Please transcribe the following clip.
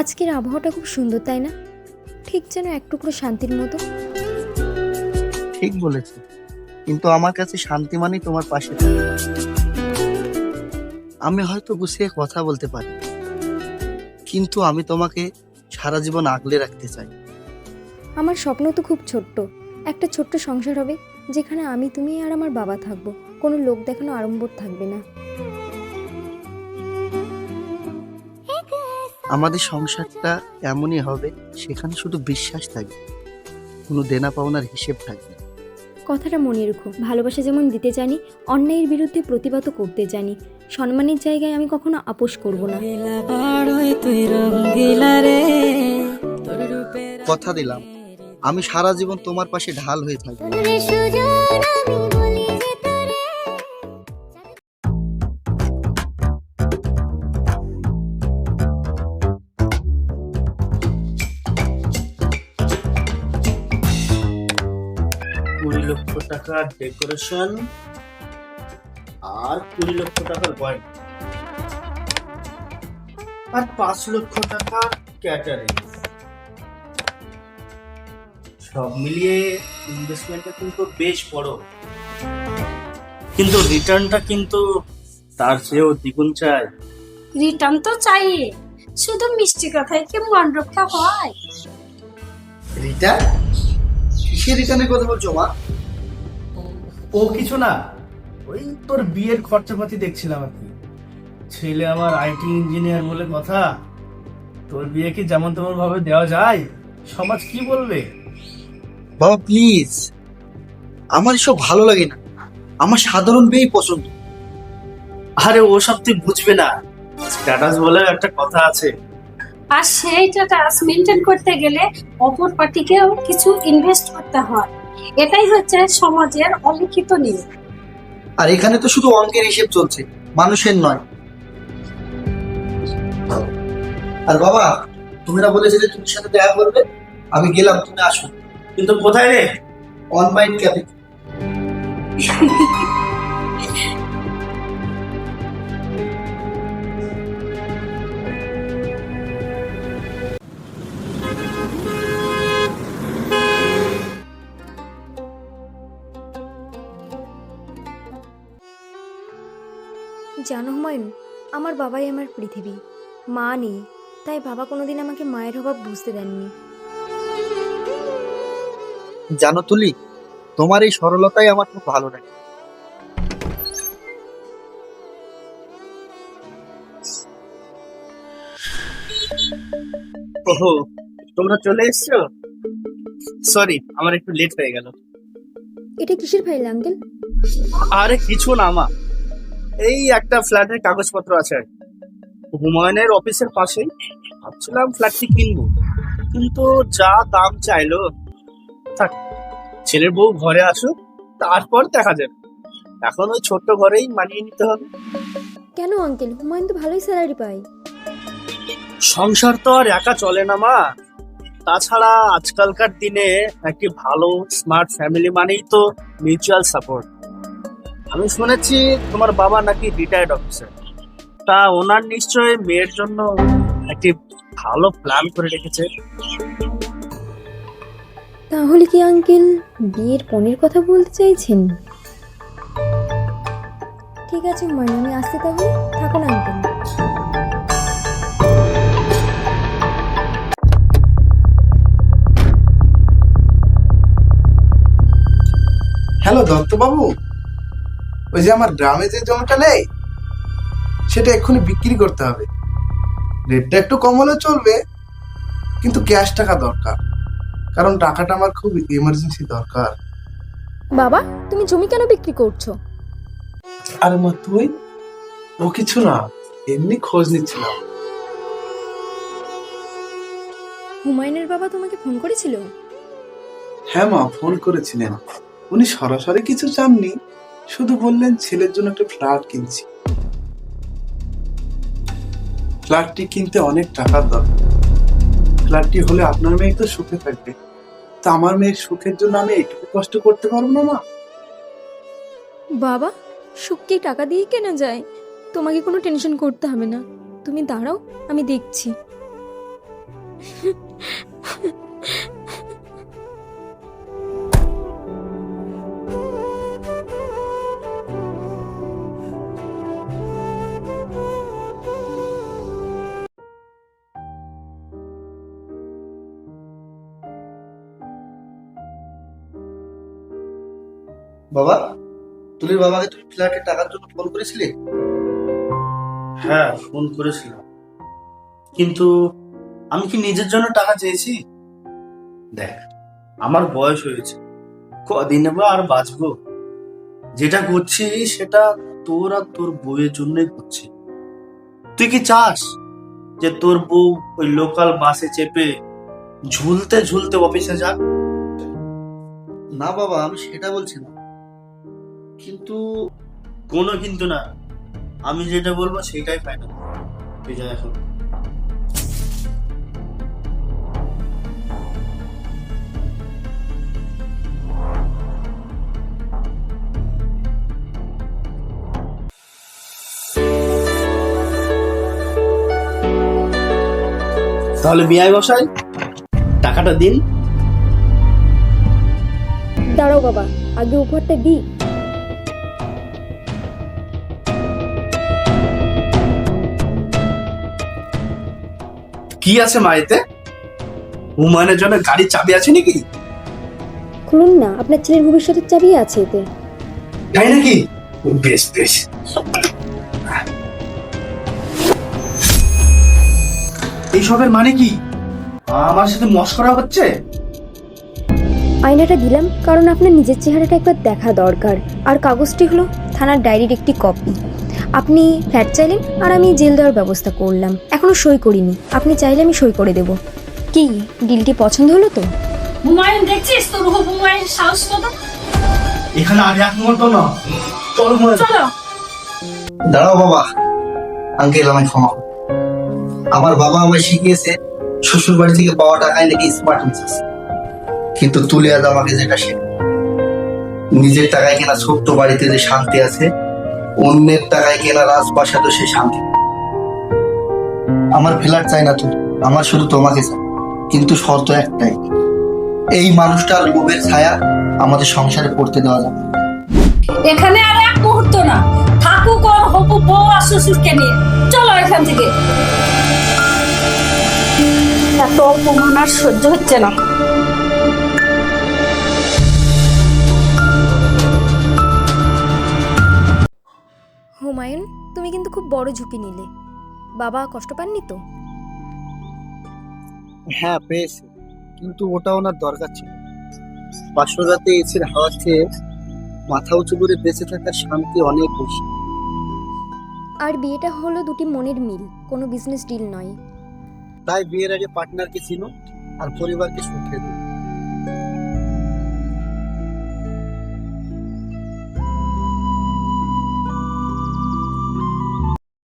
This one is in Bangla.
আজকের আবহাওয়াটা খুব সুন্দর তাই না? ঠিক যেন এক টুকরো শান্তির মতো। ঠিক বলেছে। কিন্তু আমার কাছে শান্তি মানেই তোমার পাশে থাকা। আমি হয়তো গুছিয়ে কথা বলতে পারি কিন্তু আমি তোমাকে সারা জীবন আগলে রাখতে চাই। আমার স্বপ্ন তো খুব ছোট্ট। একটা ছোট্ট সংসার হবে যেখানে আমি তুমি আর আমার বাবা থাকব। কোনো লোক দেখানো আড়ম্বর থাকবে না। আমাদের সংসারটা এমনই হবে সেখানে শুধু বিশ্বাস থাকবে কোনো দেনা পাওনার হিসেব থাকবে কথাটা মনে রেখো ভালোবাসা যেমন দিতে জানি অন্যায়ের বিরুদ্ধে প্রতিবাদও করতে জানি। সম্মানের জায়গায় আমি কখনো আপোষ করব না। কথা দিলাম আমি সারা জীবন তোমার পাশে ঢাল হয়ে থাকব। টাকার ডেকোরেশন আর কুড়ি লক্ষ টাকার গয়না। আর পাঁচ লক্ষ টাকার ক্যাটারিং সব মিলিয়ে ইনভেস্টমেন্টটা কিন্তু বেশ বড়। কিন্তু রিটার্নটা কিন্তু তার চেয়েও দ্বিগুণ চাই। রিটার্ন তো চাই। শুধু মিষ্টি কথায় কি মন রক্ষা হয়? রিটার্ন কিসের রিটার্নের কথা বলছো মা? ও কিছু না ওই তোর বিয়ের খরচাপাতি দেখছিলাম আর কি। ছেলে আমার আইটি ইঞ্জিনিয়ার বলে কথা তোর বিয়ে কি যেমন তেমন ভাবে দেওয়া যায়? সমাজ কি বলবে? বাবা প্লিজ আমার এসব ভালো লাগে না। আমার সাধারণ বিয়েই পছন্দ। আরে ও সব তুই বুঝবে না। স্ট্যাটাস বলে একটা কথা আছে। আর সেইটা মেনটেন করতে গেলে অপর পার্টিকেও কিছু ইনভেস্ট করতে হয়। এটাই হচ্ছে সমাজের অলিখিত নিয়ম। আর এখানে তো শুধু অঙ্কের হিসেব চলছে, মানুষের নয়। আর বাবা, তোমরা বলেছে যে তুমি সাথে দেখা করবে, আমি গেলাম, তুমি আসো। কিন্তু কোথায় রে? অন মাইন্ড ক্যাফে জানো হুমায়ুন আমার বাবাই আমার পৃথিবী। মা নেই তাই বাবা কোনোদিন আমাকে মায়ের অভাব বুঝতে দেননি। জানো তুলি তোমার এই সরলতাই আমার খুব ভালো লাগে। ওহো তোমরা চলে এসছো? সরি আমার একটু লেট হয়ে গেল। এটা কিসের ফাইল আঙ্কেল আরে কিছু না মা। এই একটা ফ্ল্যাটের কাগজপত্র আছে। হুমায়ুনের অফিসের পাশেই। ভাবছিলাম ফ্ল্যাটটি কিনবো। কিন্তু যা দাম চাইলো থাক ছেলের বউ ঘরে আসুক তারপর দেখা যাবে। এখন ওই ছোট্ট ঘরেই মানিয়ে নিতে হবে। কেন আঙ্কেল? হুমায়ুন তো ভালোই স্যালারি পায়। সংসার তো আর একা চলে না মা। তাছাড়া আজকালকার দিনে একটি ভালো স্মার্ট ফ্যামিলি মানেই তো মিউচুয়াল সাপোর্ট আমি শুনেছি তোমার বাবা নাকি রিটায়ার্ড অফিসার তা ওনার নিশ্চয় মেয়ের জন্য একটি ভালো প্ল্যান করে রেখেছে। তাহলে কি আঙ্কেল বিয়ের পণের কথা বলতে চাইছেন? ঠিক আছে হুমায়ুন আমি আসতে তাহলে। থাকুন আঙ্কেল হ্যালো দত্তবাবু। ওই যে আমার গ্রামে যে জমিটা নেই সেটা এক্ষুনি বিক্রি করতে হবে। রেটটা একটু কম হলে চলবে কিন্তু ক্যাশ টাকা দরকার। কারণ টাকাটা আমার খুব এমার্জেন্সি দরকার। বাবা তুমি জমি কেন বিক্রি করছ? আরে মা তুই? ও কিছু না এমনি খোঁজ নিচ্ছিলাম। হুমায়ুনের বাবা তোমাকে ফোন করেছিল? হ্যাঁ মা ফোন করেছিলেন। উনি সরাসরি কিছু চাননি। শুধু বললেন ছেলের জন্য একটা ফ্ল্যাট কিনছি। ফ্ল্যাটটি কিনতে অনেক টাকার দরকার। ফ্ল্যাটটি হলে আপনার মেয়ে তো সুখে থাকবে। তা আমার মেয়ের সুখের জন্য আমি এইটুকু কষ্ট করতে পারব না, মা? বাবা সুখকে টাকা দিয়ে কেনা যায়? তোমাকে কোনো টেনশন করতে হবে না। তুমি দাঁড়াও, আমি দেখছি। বাবা তুলির বাবাকে তুমি ফ্ল্যাটের টাকার জন্য ফোন করেছিলে? হ্যাঁ ফোন করেছিলাম। কিন্তু আমি কি নিজের জন্য টাকা চেয়েছি? দেখ আমার বয়স হয়েছে। কদিন বা আর বাঁচবো? যেটা করছি সেটা তোর আর তোর বউয়ের জন্যই করছি। তুই কি চাস যে তোর বউ ওই লোকাল বাসে চেপে ঝুলতে ঝুলতে অফিসে যাক? না বাবা আমি সেটা বলছি না। কিন্তু কোনো কিন্তু না। আমি যেটা বলব সেটাই ফাইনাল তুই যা এখন। তাহলে বিআই বসাই টাকাটা দিন। দাঁড়াও বাবা, আগে উপহারটা দিই। কি আছে মায়েতে? উমানের জন্য গাড়ির চাবি আছে নাকি? খুলুন না আপনার ছেলের ভবিষ্যতের চাবি আছে এতে। তাই নাকি? বেশ বেশ। এইসবের মানে কি? আমার সাথে মস্করা হচ্ছে? আয়নাটা দিলাম কারণ আপনার নিজের চেহারাটা একবার দেখা দরকার। আর কাগজটি হলো থানার ডায়েরির একটি কপি। আপনি ফ্ল্যাট চাইলেন আর আমি জেল দেওয়ার ব্যবস্থা করলাম। এখনও সই করিনি। আপনি চাইলে আমি সই করে দেব। কি ডিলটি পছন্দ হলো তো? হুমায়ুন দেখছিস তোর হুমায়ুন সাহস কত? এখানে আর এক মুহূর্ত না। চল চলো। দাঁড়াও বাবা। আঙ্কেল আমায় ক্ষমা করো। আমার বাবা আমায় শিখিয়েছে শ্বশুর বাড়ি থেকে পাওয়া টাকায় নাকি স্মার্ট মিসেস কিন্তু তুলে আজ আমাকে যেটা শেখা নিজের টাকায় কেনা ছোট্ট বাড়িতে যে শান্তি আছে অন্যের টাকায় কেনা রাজপ্রাসাদও সে শান্তি। আমার ফ্ল্যাট চাই না তুমি আমার শুধু তোমাকে চাই। কিন্তু শর্ত একটাই, এই মানুষটার লোভের ছায়া আমাদের সংসারে পড়তে দেওয়া যাবে এখানে আর এক মুহূর্ত না, থাকুক ওর হবু বউ আর শ্বশুরকে নিয়ে। চলো এখান থেকে। এত অপমান আর সহ্য হচ্ছে না। হুমায়ুন তুমি কিন্তু খুব বড় ঝুঁকি নিলে। বাবা কষ্ট পাননি তো? হ্যাঁ পেয়েছে। কিন্তু ওটা ওনার দরকার ছিল। পাঁচশো রাতে এসির হাওয়ার চেয়ে মাথা উঁচু করে বেঁচে থাকার শান্তি অনেক বেশি। আর বিয়েটা হলো দুটি মনের মিল কোনো বিজনেস ডিল নয়। তাই বিয়ের আগে পার্টনারকে চিনো আর পরিবারকে সুখে দিও।